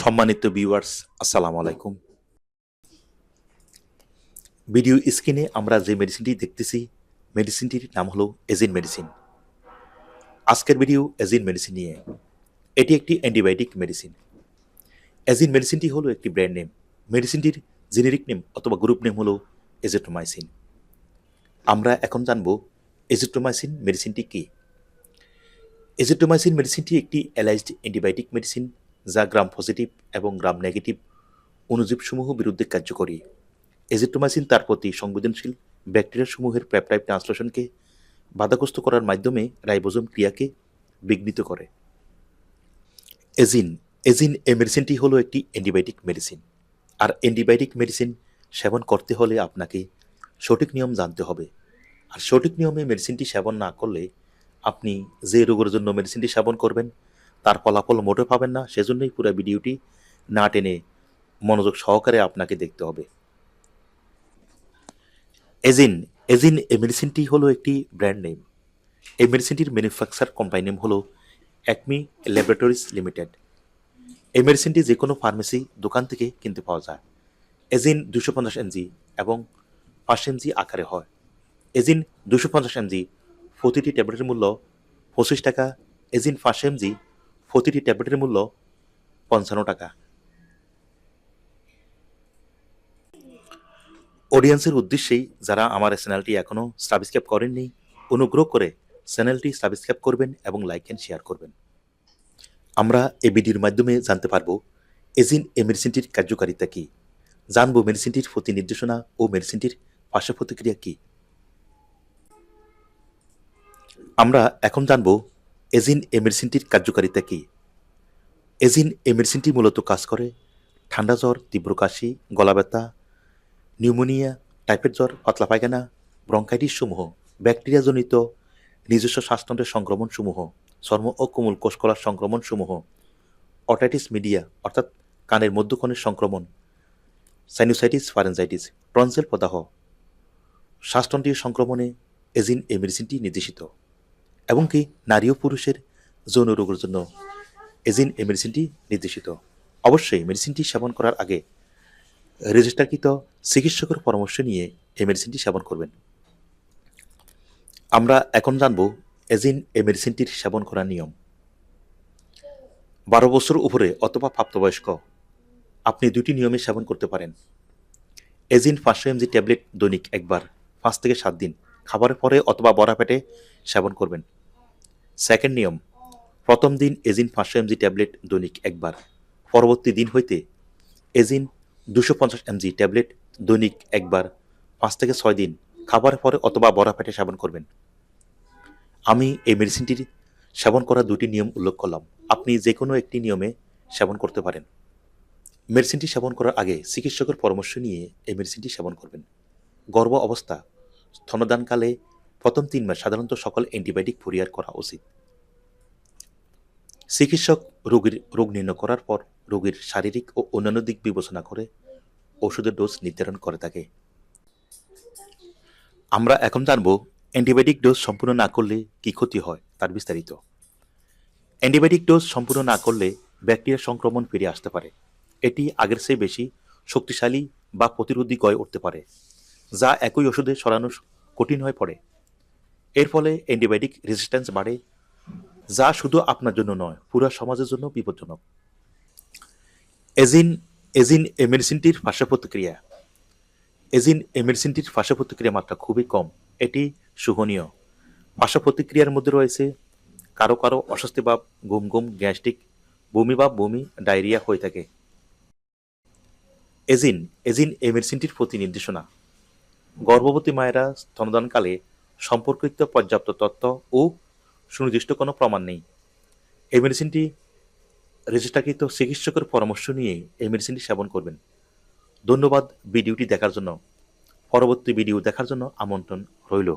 সম্মানিত ভিউয়ার্স আসসালামু আলাইকুম। ভিডিও স্ক্রিনে আমরা যে মেডিসিনটি দেখতেছি মেডিসিনটির নাম হলো এজিন মেডিসিন আজকের ভিডিও এজিন মেডিসিন নিয়ে। এটি একটি অ্যান্টিবায়োটিক মেডিসিন এজিন মেডিসিনটি হলো একটি ব্র্যান্ড নেম মেডিসিনটির জেনেরিক নেম অথবা গ্রুপ নেম হলো এজেট্রোমাইসিন আমরা এখন জানব এজেট্রোমাইসিন মেডিসিনটি কী। এজিট্রোমাইসিন মেডিসিনটি একটি অ্যালাইজড অ্যান্টিবায়োটিক মেডিসিন যা গ্রাম পজিটিভ এবং গ্রাম নেগেটিভ অণুজীবসমূহ বিরুদ্ধে কার্যকরী। এজিট্রোমাইসিন তার প্রতি সংবেদনশীল ব্যাকটেরিয়াসমূহের প্যাপটাইপ ট্রান্সলেশনকে বাধাগ্রস্ত করার মাধ্যমে রাইবোজোম ক্রিয়াকে বিঘ্নিত করে। এজিন এজিন এ মেডিসিনটি হলো একটি অ্যান্টিবায়োটিক মেডিসিন আর অ্যান্টিবায়োটিক মেডিসিন সেবন করতে হলে আপনাকে সঠিক নিয়ম জানতে হবে। আর সঠিক নিয়মে মেডিসিনটি সেবন না করলে আপনি যে রোগের জন্য মেডিসিনটি সেবন করবেন তার ফলাফল মোটে পাবেন না, সেজন্যই পুরো ভিডিওটি না টেনে মনোযোগ সহকারে আপনাকে দেখতে হবে। এজিন এজিন এই মেডিসিনটি হলো একটি ব্র্যান্ড নেম। এই মেডিসিনটির ম্যানুফ্যাকচার কোম্পানি নেম হলো অ্যাকমি ল্যাবরেটরিজ লিমিটেড। এই মেডিসিনটি যে কোনো ফার্মেসি দোকান থেকে কিনতে পাওয়া যায়। এজিন দুশো পঞ্চাশ এমজি এবং পাঁচশো এমজি আকারে হয়। এজিন দুশো পঞ্চাশ এমজি প্রতিটি ট্যাবলেটের মূল্য পঁচিশ টাকা, এজিন পাঁচশো এমজি প্রতিটি ট্যাবলেটের মূল্য পঞ্চান্ন টাকা। অডিয়েন্সের উদ্দেশ্যেই যারা আমার চ্যানেলটি এখনও সাবস্ক্রাইব করেননি, অনুগ্রহ করে চ্যানেলটি সাবস্ক্রাইব করবেন এবং লাইক অ্যান্ড শেয়ার করবেন। আমরা এ ভিডিওর মাধ্যমে জানতে পারব, এজিন এ মেডিসিনটির কার্যকারিতা কী? জানব মেডিসিনটির প্রতি নির্দেশনা ও মেডিসিনটির পার্শ্ব প্রতিক্রিয়া কী? আমরা এখন জানব এজিন এ মেডিসিনটির কার্যকারিতা কী? এজিন এ মেডিসিনটি মূলত কাজ করে ঠান্ডা জ্বর, তীব্র কাশি, গলা ব্যথা, নিউমোনিয়া, টাইফয়েড জ্বর, পাতলা পায়খানা ব্রঙ্কাইটিস সমূহ ব্যাকটেরিয়াজনিত নিজস্ব শ্বাসতন্ত্রের সংক্রমণ সমূহ চর্ম ও কোমল কোষকলার সংক্রমণ সমূহ অটাইটিস মিডিয়া, অর্থাৎ কানের মধ্যকণের সংক্রমণ, সাইনোসাইটিস ফারেনজাইটিস টনসেল প্রদাহ। শ্বাসতন্ত্রীয় সংক্রমণে এজিন এই মেডিসিনটি নির্দেশিত। এবং কি নারী ও পুরুষের যৌন রোগের জন্য এজিন এই মেডিসিনটি নির্দেশিত। অবশ্যই মেডিসিনটি সেবন করার আগে রেজিস্টারকৃত চিকিৎসকের পরামর্শ নিয়ে এই মেডিসিনটি সেবন করবেন। আমরা এখন জানব এজিন এই মেডিসিনটির সেবন করার নিয়ম। বারো বছর উপরে অথবা প্রাপ্তবয়স্ক, আপনি দুটি নিয়মে সেবন করতে পারেন। এজিন পাঁচশো এমজি ট্যাবলেট দৈনিক একবার পাঁচ থেকে সাত দিন, খাবারের পরে অথবা বড়া পেটে সেবন করবেন। সেকেন্ড নিয়ম, প্রথম দিন এজিন পাঁচশো এমজি ট্যাবলেট দৈনিক একবার। পরবর্তী দিন হইতে এজিন দুশো পঞ্চাশ এমজি ট্যাবলেট দৈনিক একবার পাঁচ থেকে ছয় দিন খাবারের পরে অথবা বড়া পেটে সেবন করবেন। আমি এই মেডিসিনটির সেবন করার দুটি নিয়ম উল্লেখ করলাম। আপনি যে কোনো একটি নিয়মে সেবন করতে পারেন। মেডিসিনটি সেবন করার আগে চিকিৎসকের পরামর্শ নিয়ে এই মেডিসিনটি সেবন করবেন। গর্ভ অবস্থা, স্তনদানকালে প্রথম তিন মাস সাধারণত সকল অ্যান্টিবায়োটিক পরিহার করা উচিত। চিকিৎসক রোগীর, রোগ নির্ণয় করার পর রোগীর শারীরিক ও অন্যান্য দিক বিবেচনা করে ওষুধের ডোজ নির্ধারণ করে থাকে। আমরা এখন জানব অ্যান্টিবায়োটিক ডোজ সম্পূর্ণ না করলে কী ক্ষতি হয়, তার বিস্তারিত। অ্যান্টিবায়োটিক ডোজ সম্পূর্ণ না করলে ব্যাকটেরিয়া সংক্রমণ ফিরে আসতে পারে। এটি আগের চেয়ে বেশি শক্তিশালী বা প্রতিরোধী গয়ে উঠতে পারে, যা একই ওষুধে সরানো কঠিন হয়ে পড়ে। এর ফলে অ্যান্টিবায়োটিক রেজিস্ট্যান্স বাড়ে, যা শুধু আপনার জন্য নয়, পুরো সমাজের জন্য বিপজ্জনক। এজিন এজিন মেডিসিনটির পার্শ্ব প্রতিক্রিয়া এজিন মেডিসিনটির পার্শ্ব প্রতিক্রিয়া মাত্রা খুবই কম। এটি শুভনীয়। পার্শ্ব প্রতিক্রিয়ার মধ্যে রয়েছে কারও কারও অস্বস্তি ভাব ঘুম ঘুম গ্যাস্ট্রিক, বমি বা বমি, ডায়রিয়া হয়ে থাকে। এজিন এজিন মেডিসিনটির প্রতি নির্দেশনা গর্ভবতী মায়েরা স্তনদানকালে সম্পর্কিত পর্যাপ্ত তথ্য ও সুনির্দিষ্ট কোনো প্রমাণ নেই। এই মেডিসিনটি রেজিস্ট্রাকৃত চিকিৎসকের পরামর্শ নিয়ে এই মেডিসিনটি সেবন করবেন। ধন্যবাদ ভিডিওটি দেখার জন্য। পরবর্তী ভিডিও দেখার জন্য আমন্ত্রণ রইল।